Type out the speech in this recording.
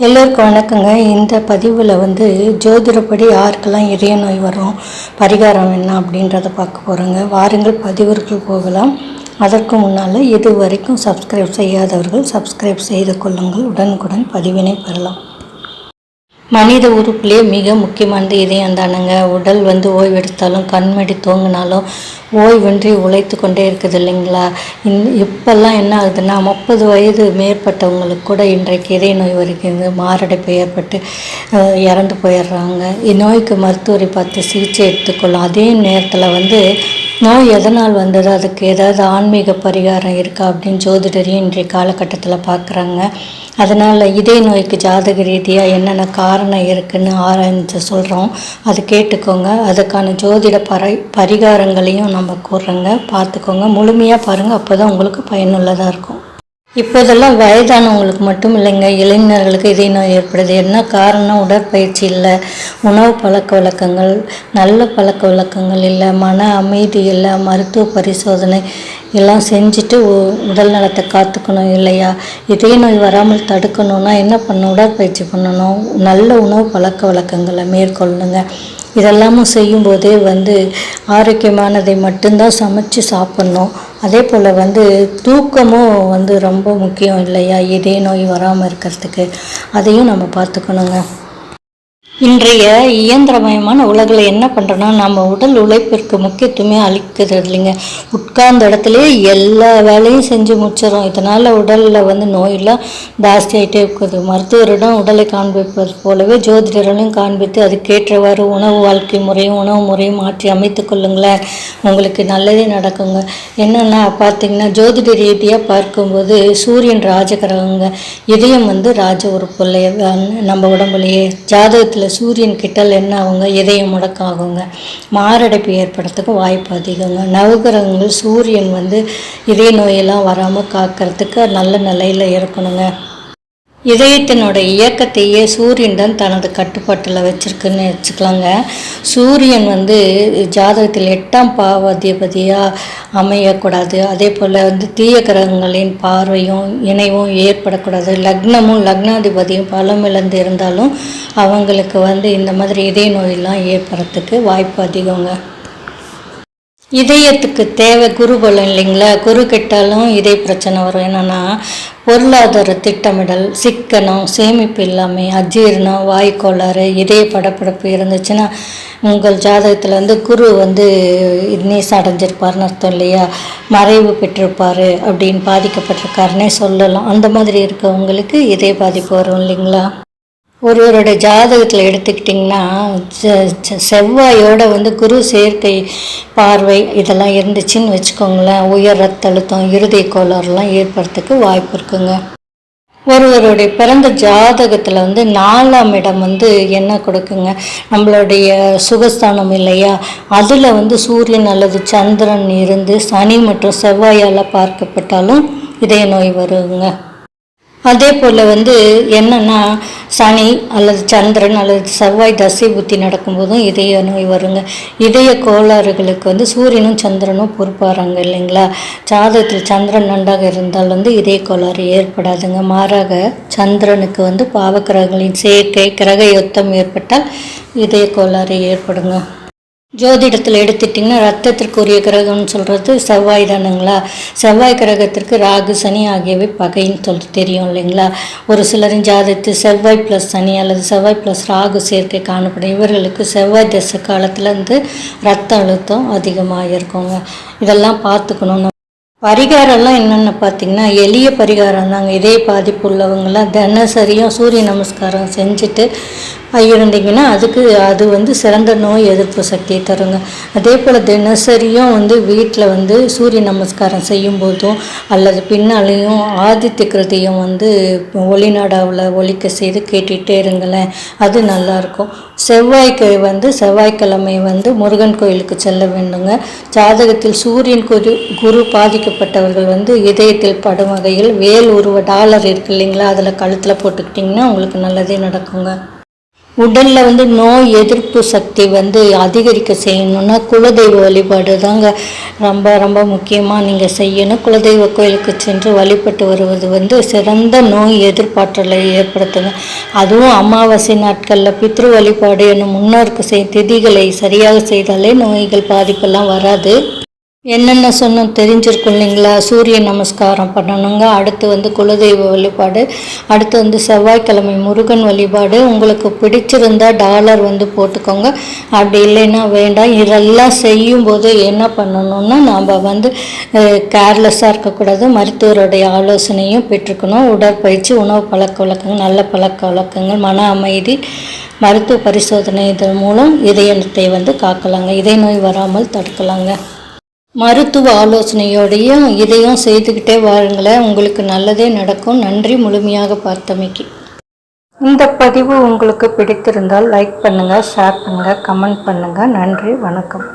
எல்லோருக்கும் வணக்கங்க. இந்த பதிவில் வந்து ஜோதிடப்படி யாருக்கெல்லாம் இதய நோய் வரும் பரிகாரம் என்ன அப்படின்றத பார்க்க போகிறோங்க வாருங்கள் பதிவிற்குள் போகலாம். அதற்கு முன்னால் இது வரைக்கும் சப்ஸ்கிரைப் செய்யாதவர்கள் சப்ஸ்கிரைப் செய்து கொள்ளுங்கள். உடனுக்குடன் பதிவினை பெறலாம். மனித உறுப்புலேயே மிக முக்கியமானது இதயம் தானுங்க உடல் வந்து ஓய்வெடுத்தாலும் கண்மடி தூங்கினாலும் ஓய்வின்றி உழைத்து கொண்டே இருக்குது இல்லைங்களா? இந் இப்போல்லாம் என்ன ஆகுதுன்னா முப்பது வயது மேற்பட்டவங்களுக்கு கூட இன்றைக்கு இதய நோய் வருகிறது மாரடைப்பு ஏற்பட்டு இறந்து போயிடுறாங்க. இந்நோய்க்கு மருத்துவரை பார்த்து சிகிச்சை எடுத்துக்கொள்ளும். அதே நேரத்தில் வந்து நோய் எதனால் வந்தது? அதுக்கு ஏதாவது ஆன்மீக பரிகாரம் இருக்கா அப்படின்னு ஜோதிடரையும் இன்றைய காலகட்டத்தில் பார்க்குறாங்க அதனால் இதய நோய்க்கு ஜாதக ரீதியாக என்னென்ன காரணம் இருக்குன்னு ஆராய்ஞ்சு சொல்கிறோம் அது கேட்டுக்கோங்க. அதுக்கான ஜோதிட பரி பரிகாரங்களையும் நம்ம கூறுறோங்க. பார்த்துக்கோங்க. முழுமையாக பாருங்கள் அப்போ தான் உங்களுக்கு பயனுள்ளதாக இருக்கும். இப்போதெல்லாம் வயதானவங்களுக்கு மட்டும் இல்லைங்க. இளைஞர்களுக்கு இதய நோய் ஏற்படுது. என்ன காரணம்? உடற்பயிற்சி இல்லை. உணவு பழக்க வழக்கங்கள் நல்ல பழக்க வழக்கங்கள் இல்லை. மன அமைதி இல்லை. மருத்துவ பரிசோதனை எல்லாம் செஞ்சுட்டு உ- உடல் நலத்தை காத்துக்கணும் இல்லையா? இதய நோய் வராமல் தடுக்கணும்னா என்ன பண்ணணும்? உடற்பயிற்சி பண்ணணும். நல்ல உணவு பழக்க வழக்கங்களை மேற்கொள்ளணுங்க இதெல்லாமும் செய்யும்போதே வந்து ஆரோக்கியமானதை மட்டும்தான் சமைச்சு சாப்பிட்ணும். அதே போல் வந்து தூக்கமும் வந்து ரொம்ப முக்கியம் இல்லையா? இதய நோய் வராமல் இருக்கிறதுக்கு. அதையும் நம்ம பார்த்துக்கணுங்க. இன்றைய இயந்திரமயமான உலகில் என்ன பண்ணுறோன்னா நம்ம உடல் உழைப்பிற்கு முக்கியத்துவமே அளிக்கிறது இல்லைங்க. உட்கார்ந்த இடத்துல எல்லா வேலையும் செஞ்சு முடிச்சிடும் இதனால் உடலில் வந்து நோயெல்லாம் ஜாஸ்தியாகிட்டே இருக்குது. மருத்துவரிடம் உடலை காண்பிப்பது போலவே ஜோதிடர்களையும் காண்பித்து அதுக்கேற்றவாறு உணவு வாழ்க்கை முறையும் உணவு முறையும் மாற்றி அமைத்து கொள்ளுங்களேன். உங்களுக்கு நல்லதே நடக்குங்க. என்னென்னா பார்த்தீங்கன்னா ஜோதிட ரீதியாக பார்க்கும்போது சூரியன் ராஜகிரகங்க இதயம் வந்து ராஜ உறுப்பு நம்ம உடம்புலையே. ஜாதகத்தில் சூரியன் கிட்டல் என்ன ஆகுங்க இதயம் முடக்காகுங்க. மாரடைப்பு ஏற்படுறதுக்கு வாய்ப்பு அதிகங்க. நவகிரகங்கள் சூரியன் வந்து இதய நோயெல்லாம் வராமல் காக்கிறதுக்கு நல்ல நிலையில் இருக்கணுங்க. இதயத்தினோட இயக்கத்தையே சூரியன் தான் தனது கட்டுப்பாட்டில் வச்சிருக்குன்னு வச்சுக்கலாங்க. சூரியன் வந்து ஜாதகத்தில் எட்டாம் பாவாதிபதியாக அமையக்கூடாது. அதே போல் வந்து தீய கிரகங்களின் பார்வையும் இணைவும் ஏற்படக்கூடாது. லக்னமும் லக்னாதிபதியும் பலம் இழந்து இருந்தாலும் அவங்களுக்கு வந்து இந்த மாதிரி இதய நோயெல்லாம் ஏற்படுறதுக்கு வாய்ப்பு அதிகங்க. இதயத்துக்கு தேவை குரு பலம் இல்லைங்களா? குரு கெட்டாலும் இதய பிரச்சனை வரும். என்னன்னா பொருளாதார திட்டமிடல் சிக்கனம் சேமிப்பு இல்லாமல் அஜீரணம் வாய்க்கோளாறு இதய படப்படப்பு இருந்துச்சுன்னா உங்கள் ஜாதகத்தில் வந்து குரு வந்து நீஸ் அடைஞ்சிருப்பார்னு அர்த்தம் இல்லையா? மறைவு பெற்றிருப்பார் அப்படின்னு பாதிக்கப்பட்டிருக்காருன்னே சொல்லலாம். அந்த மாதிரி இருக்கவங்களுக்கு இதய பாதிப்பு வரும் இல்லைங்களா? ஒருவருடைய ஜாதகத்தில் எடுத்துக்கிட்டிங்கன்னா செ- செவ்வாயோட வந்து குரு சேர்க்கை பார்வை இதெல்லாம் இருந்துச்சுன்னு வச்சுக்கோங்களேன். உயர் ரத்த அழுத்தம் இருதய கோளாறுலாம் ஏற்படுறதுக்கு வாய்ப்பு இருக்குங்க. ஒருவருடைய பிறந்த ஜாதகத்தில் வந்து நாலாம் இடம் வந்து என்ன கொடுக்குங்க? நம்மளுடைய சுகஸ்தானம் இல்லையா? அதில் வந்து சூரியன் அல்லது சந்திரன் இருந்து சனி மற்றும் செவ்வாயால் பார்க்கப்பட்டாலும் இதய நோய் வருங்க. அதே போல் வந்து என்னென்னா சனி அல்லது சந்திரன் அல்லது செவ்வாய் தசை புத்தி நடக்கும்போதும் இதய நோய் வருங்க. இதய கோளாறுகளுக்கு வந்து சூரியனும் சந்திரனும் பொறுப்பாகிறாங்க இல்லைங்களா? ஜாதகத்தில் சந்திரன் நன்றாக இருந்தால் வந்து இதய கோளாறு ஏற்படாதுங்க. மாறாக சந்திரனுக்கு வந்து பாவக்கிரகங்களின் சேர்க்கை கிரக யுத்தம் ஏற்பட்டால் இதய கோளாறு ஏற்படுங்க. ஜோதிடத்தில் எடுத்துட்டிங்கன்னா ரத்தத்திற்குரிய கிரகம்னு சொல்கிறது செவ்வாய் தானுங்களா? செவ்வாய் கிரகத்திற்கு ராகு சனி ஆகியவை பகைன்னு சொல்லி தெரியும் இல்லைங்களா? ஒரு சிலரின் ஜாதகத்தில் செவ்வாய் ப்ளஸ் சனி அல்லது செவ்வாய் ப்ளஸ் ராகு சேர்க்கை காணப்படும். இவர்களுக்கு செவ்வாய் தசை காலத்தில் வந்து ரத்த அழுத்தம் அதிகமாக இருக்குங்க இதெல்லாம் பார்த்துக்கணும் பரிகாரம்லாம் என்னென்னு பார்த்தீங்கன்னா எளிய பரிகாரம் தாங்க இதே பாதிப்பு உள்ளவங்களாம் தினசரியும் சூரிய நமஸ்காரம் செஞ்சுட்டு இருந்தீங்கன்னா அதுக்கு அது வந்து சிறந்த நோய் எதிர்ப்பு சக்தியை தருங்க. அதே போல் தினசரியும் வந்து வீட்டில் வந்து சூரிய நமஸ்காரம் செய்யும் போதும் அல்லது பின்னாலேயும் ஆதித்ய கிருதியும் வந்து ஒளிநாடாவில் ஒழிக்க செய்து கேட்டுகிட்டே இருங்களேன். அது நல்லாயிருக்கும் செவ்வாய்க்கு வந்து செவ்வாய்க்கிழமை வந்து முருகன் கோயிலுக்கு செல்ல வேண்டுங்க. ஜாதகத்தில் சூரியன் குரு குரு பாதிக்கப்பட்டவர்கள் வந்து இதயத்தில் படும் வகையில் வேல் உருவ டாலர் இருக்கு இல்லைங்களா? அதில் கழுத்தில் போட்டுக்கிட்டிங்கன்னா உங்களுக்கு நல்லதே நடக்குங்க. உடலில் வந்து நோய் எதிர்ப்பு சக்தி வந்து அதிகரிக்க செய்யணும்னா குலதெய்வ வழிபாடு தாங்க ரொம்ப ரொம்ப முக்கியமாக நீங்கள் செய்யணும். குலதெய்வ கோயிலுக்கு சென்று வழிபட்டு வருவது வந்து சிறந்த நோய் எதிர்ப்பாற்றலை ஏற்படுத்துங்க. அதுவும் அமாவாசை நாட்களில் பித்ரு வழிபாடு என்னும் முன்னோருக்கு செய் திதிகளை சரியாக செய்தாலே நோய்கள் பாதிப்பெல்லாம் வராது. என்னென்ன சொன்னோம் தெரிஞ்சிருக்கும் இல்லைங்களா? சூரிய நமஸ்காரம் பண்ணணுங்க. அடுத்து வந்து குலதெய்வ வழிபாடு. அடுத்து வந்து செவ்வாய்க்கிழமை முருகன் வழிபாடு. உங்களுக்கு பிடிச்சிருந்தா டாலர் வந்து போட்டுக்கோங்க. அப்படி இல்லைன்னா வேண்டாம். இதெல்லாம் செய்யும்போது என்ன பண்ணணும்னா நாம் வந்து கேர்லெஸ்ஸாக இருக்கக்கூடாது. மருத்துவருடைய ஆலோசனையும் பெற்றுக்கணும். உடற்பயிற்சி உணவு பழக்க வழக்கங்கள் நல்ல பழக்க வழக்கங்கள் மன அமைதி மருத்துவ பரிசோதனை இதன் மூலம் இதயத்தை வந்து காக்கலாங்க. இதய நோய் வராமல் தடுக்கலாங்க. மருத்துவ ஆலோசனையோடையும் இதையும் செய்துக்கிட்டே வாருங்களேன் உங்களுக்கு நல்லதே நடக்கும். நன்றி முழுமையாக பார்த்தமைக்கு. இந்த பதிவு உங்களுக்கு பிடித்திருந்தால் லைக் பண்ணுங்கள் ஷேர் பண்ணுங்கள் கமெண்ட் பண்ணுங்கள் நன்றி வணக்கம்.